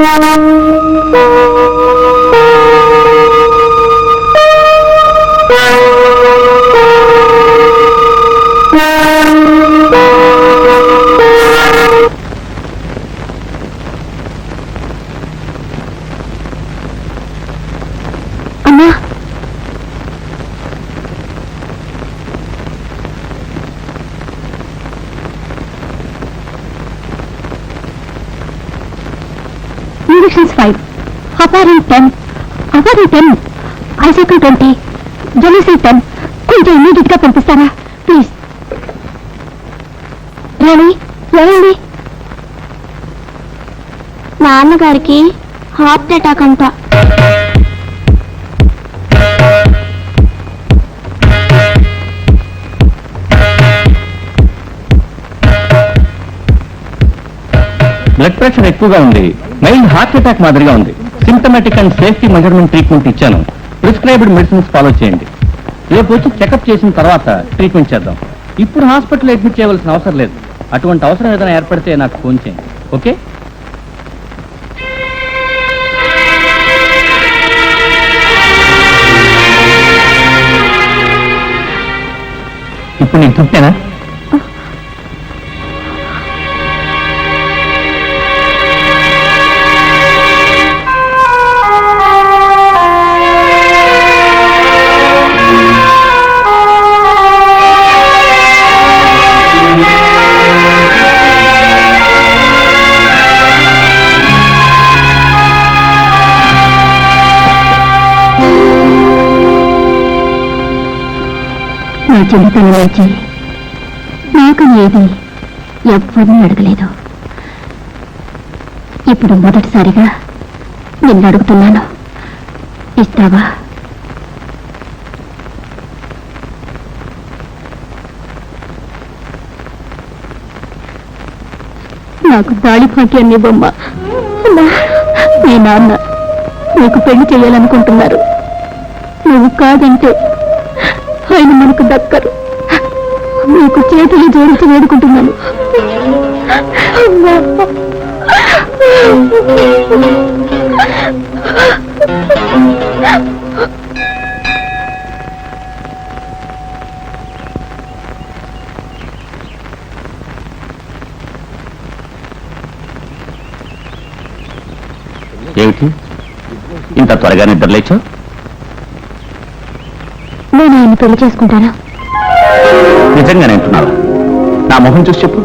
అమ్మా injections five apparent ten apparent ten icicle twenty జెలిసీ ten కొంచెం ఇమీడియట్గా పంపిస్తారా? ప్లీజ్ రాణి ఏమైంది నాన్నగారికి హార్ట్ అటాక్ అంట. బ్లడ్ ప్రెషర్ ఎక్కువగా ఉంది. మైల్డ్ హార్ట్ అటాక్ మాదిరిగా ఉంది. Symptomatic and safety measurement treatment ఇచ్చాను. ప్రిస్క్రైబ్డ్ మెడిసిన్స్ ఫాలో చేయండి. రేపు వచ్చి చెకప్ చేసిన తర్వాత ట్రీట్మెంట్ చేద్దాం. ఇప్పుడు హాస్పిటల్ అడ్మిట్ చేయవలసిన అవసరం లేదు. అటువంటి అవసరం ఏదైనా ఏర్పడితే నాకు ఫోన్ చేయండి. ఓకే ఇప్పుడు నీకు తృప్తేనా నా చిన్నతనం నుంచి నాకు ఏది ఎవ్వరూ అడగలేదు. ఇప్పుడు మొదటిసారిగా నిన్ను అడుగుతున్నాను. ఇస్తావా? నాకు దాడి భాగ్యాన్ని బొమ్మ మీ నాన్న నీకు పెళ్ళి చేయాలనుకుంటున్నారు. నువ్వు కాదంటే ఆయన మనకు దక్కరు. మీకు చేతులు జోడించి వేడుకుంటున్నాను. ఏమిటి? ఇంత త్వరగా నిద్రలేచావు? నేను ఆయన పెళ్ళి చేసుకుంటాను నిజంగానే అంటున్నావా? నా మొహం చూసి చెప్పు.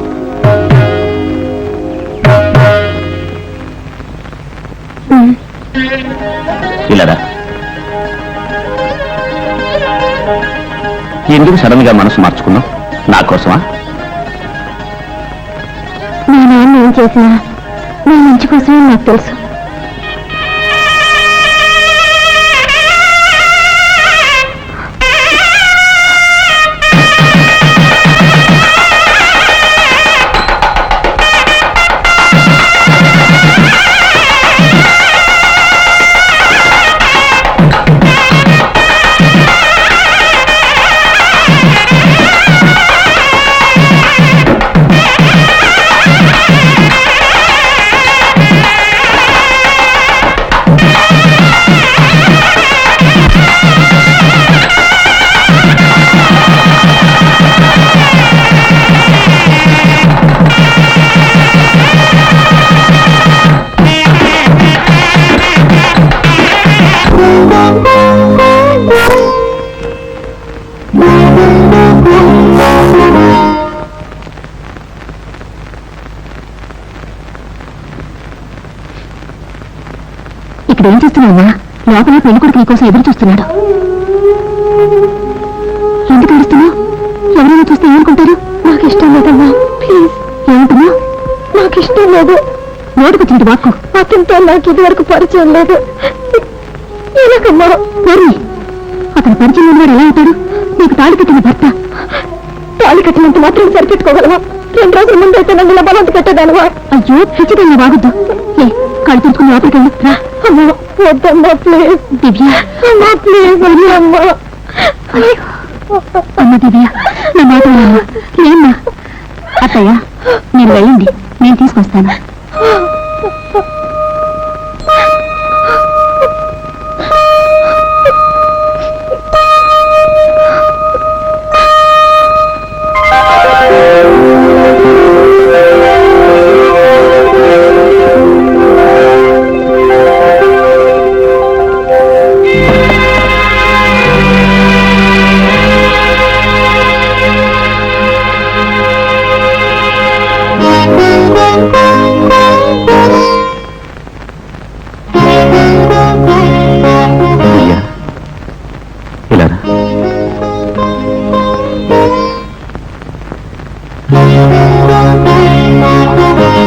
ఇలారా? ఎందుకు సడన్గా మనసు మార్చుకున్నావు? నా కోసమా? మీ నాన్న ఏం చేసినా నా మంచి కోసమే నాకు తెలుసు. ఇక్కడ ఏం చేస్తున్నావా లోపల పెళ్ళి కొడుకు నీకోసం ఎదురు చూస్తున్నాడు. ఎందుకు అడుస్తున్నావు ఎవరైనా చూస్తే ఏమనుకుంటారు? నాకు ఇష్టం లేదమ్మా. ప్లీజ్. నాకు ఇష్టం లేదు. నోటికొచ్చింది వాక్కు. అతనితో నాకు ఇది వరకు పరిచయం లేదు. ఎలాగమ్మా అతను పరిచయం లేని వాడు ఎలా అవుతాడు నీకు తాళి కట్టిన భర్త. తాళి కట్టినంత మాత్రం సరిపెట్టుకోగలవా? రెండు రోజుల ముందు అయితే నన్ను ఇలా బలవంత పెట్టేదానివా? అయ్యో పిచ్చిదన్నా బాగుద్దు ఏ కళ్ళు తుడుచుకుని లోపలికి వెళ్ళు. రా. అమ్మా వద్దమ్మా ప్లీజ్. దివ్య. అమ్మా ప్లీజ్ అమ్మా అమ్మ దివ్య నా మాట లేమ్మా. అత్తయ్య మీరు వెళ్ళండి నేను తీసుకొస్తాను. Música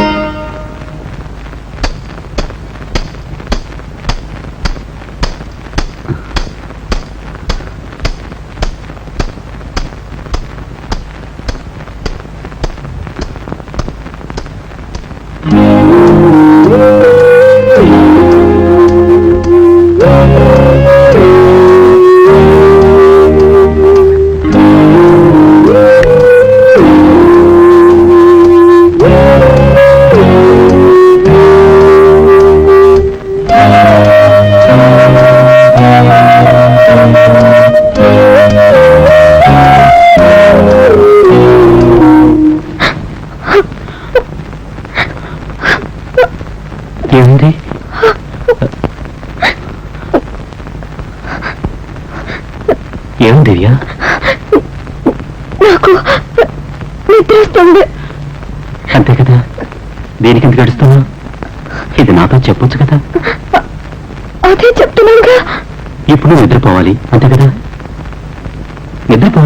ఏముంది? ఏం దివ్య? నాకు నిద్ర వస్తుంది. అంతే కదా? దేనికి ఎందుకు గడుస్తున్నావు ఇది నాతో చెప్పొచ్చు కదా? అదే చెప్తున్నానుగా ఇప్పుడు నిద్రపోవాలి అంతే కదా? నిద్రపో.